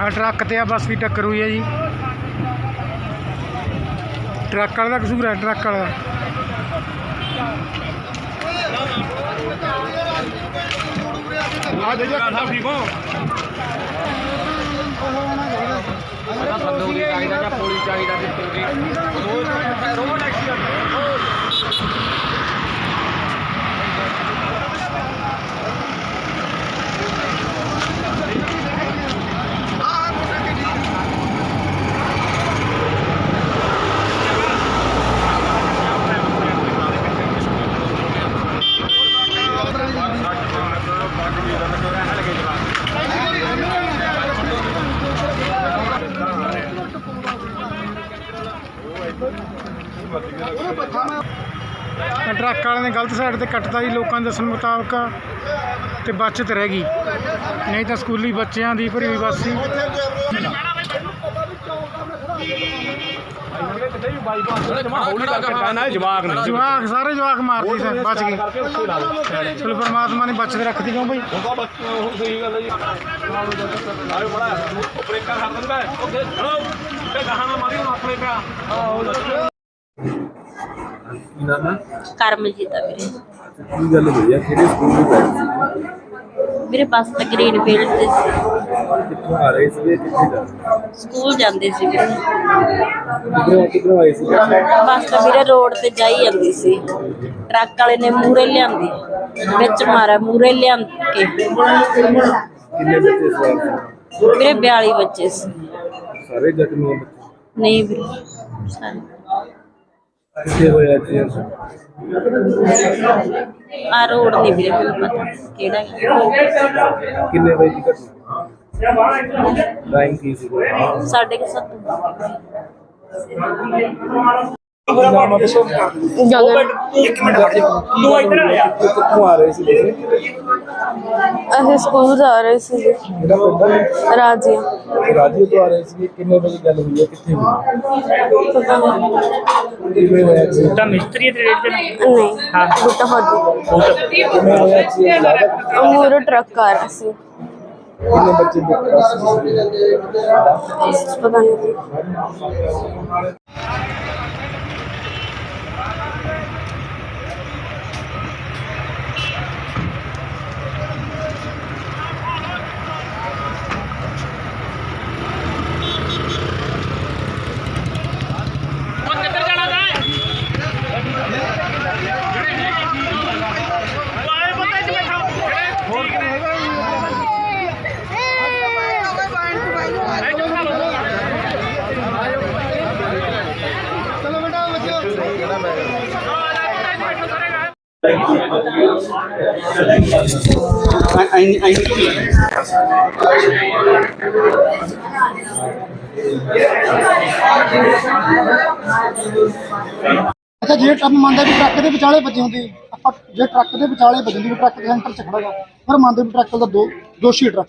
ਆ ਟਰੱਕ ਤੇ ਆ, ਬੱਸ ਦੀ ਟੱਕਰ ਹੋਈ ਹੈ ਜੀ ਟਰੱਕ ਵਾਲਾ ਦਾ ਕਸੂਰ ਹੈ, ਟਰੱਕ ਵਾਲਾ ਦਾ। ਆ ਜਾ। ਠੀਕ ਹੋ। ਬੰਦੂਕ ਚਾਹੀਦਾ ਜਾਂ ਪੁਲਿਸ ਚਾਹੀਦਾ ਦੀ ਟਰੱਕ ਵਾਲੇ ਨੇ ਗਲਤ ਸਾਈਡ ਤੇ ਕੱਟਤਾ ਜੀ, ਲੋਕਾਂ ਦੇ ਦੱਸਣ ਮੁਤਾਬਕ ਤੇ ਬਚਤ ਰਹਿ ਗਈ। ਨਹੀਂ ਤਾਂ ਸਕੂਲੀ ਬੱਚਿਆਂ ਦੀ ਭਰੀ ਹੋਈ ਬੱਸ ਸੀ। ਜਵਾਕ ਨਹੀਂ ਜਵਾਕ ਸਾਰੇ ਜਵਾਕ ਮਾਰਦੀ ਸੀ ਬਚ ਗਏ। ਚਲੋ ਪਰਮਾਤਮਾ ਨੇ ਬਚਤ ਰੱਖਦੀ ਕਿਉਂ ਬਈ? ਸਹੀ ਗੱਲ ਹੈ ਜੀ ਆਇਓ ਬੜਾ ਬ੍ਰੇਕਾਂ ਕਰ ਦਿੰਦਾ ਉਹ ਗਾਹਾਂ ਨਾ ਮਾਰੀ ਆਪਣੇ ਪਿਆ ਆਹੋ ਕਰਮਜੀਤ ਆ ਵੀਰੇ। ਕੀ ਗੱਲ ਹੋਈ ਹੈ ਕਿਹੜੇ ਸਕੂਲ ਵਿੱਚ ਪੜ੍ਹਦੇ ਸੀ? ਵੀਰੇ ਬੱਸ ਤਾਂ ਗ੍ਰੀਨ ਫੀਲਡ ਤੇ ਸੀ। ਕਿੱਥੋਂ ਆ ਰਹੇ ਸੀ ਕਿੱਥੇ ਜਾ ਰਹੇ ਸਕੂਲ ਜਾਂਦੇ ਸੀ ਵੀਰੇ। ਕਿੱਧਰੋਂ ਕਿੱਧਰੋਂ ਆਏ ਸੀ? ਬੱਸ ਤਾਂ ਵੀਰੇ ਰੋਡ ਤੇ ਜਾਈ ਜਾਂਦੀ ਸੀ। ਟਰੱਕ ਵਾਲੇ ਨੇ ਮੂਰੇ ਲਿਆਂਦੀ। ਵਿੱਚ ਮਾਰਿਆ ਮੂਰੇ ਲਿਆਂ ਕੇ। ਕਿੰਨੇ ਬੱਚੇ ਸਵਾਰ ਸੀ? ਵੀਰੇ 42 ਬੱਚੇ ਸੀ। ਸਾਰੇ ਜ਼ਖਮੀ ਹੋਏ ਬੱਚੇ? ਨਹੀਂ ਵੀਰੇ ਸਾਰੇ। ਕਿੱਥੇ ਹੋਇਆ ਐਕਸੀਡੈਂਟ ਆ ਰੋਡ ਨਹੀਂ ਵੀਰੇ ਮੈਨੂੰ ਪਤਾ ਕਿਹੜਾ ਹੈ। ਕਿੰਨੇ ਵਜੇ ਦੀ ਘਟਨਾ? ਟਾਈਮ ਕੀ ਸੀ? ਸਾਡੇ ਕੇ ਸੱਤ। ਨਾਮ ਦੱਸੋ ਗਗਨ ਤੂੰ ਇੱਧਰ ਆ ਜਾ ਕਿੱਥੋਂ ਆ ਰਹੇ ਸੀ ਤੁਸੀਂ ਅਸੀਂ ਸਕੂਲ ਜਾ ਰਹੇ ਸੀ ਮੇਰਾ ਪਿੰਡ ਹੈ ਰਾਜੀਆ ਰਾਜੀਓ ਤੋਂ ਆ ਰਹੇ ਸੀ ਕਿੰਨੇ ਵਜੇ ਗੱਲ ਹੋਈ ਹੈ ਕਿੱਥੇ ਹੋਈ ਪਤਾ ਨਹੀਂ ਕਿਵੇਂ ਹੋਇਆ ਐਕਸੀਡੈਂਟ ਨਹੀਂ ਬੁੱਟਾ ਹੋਦੀ ਕਿਵੇਂ ਹੋਇਆ ਐਕਸੀਡੈਂਟ ਅਮੂਰ ਟਰੱਕ ਆ ਰਿਹਾ ਸੀ ਕਿੰਨੇ ਬੱਚੇ ਦੇ ਪਤਾ ਨਹੀਂ ਅੱਛਾ, ਜੇ ਟਰੱਕ ਮੰਨਦਾ ਵੀ ਟਰੱਕ ਦੇ ਵਿਚਾਲੇ ਵੱਜੀ ਹੁੰਦੀ, ਆਪਾਂ ਜੇ ਟਰੱਕ ਦੇ ਵਿਚਾਲੇ ਵੱਜਦੀ ਵੀ ਟਰੱਕ ਦੇ ਸੈਂਟਰ 'ਚ ਖੜਾਗਾ ਪਰ ਮੰਨਦੇ ਵੀ ਟਰੱਕ ਦਾ ਦੋ, ਦੋਸ਼ੀ ਟਰੱਕ।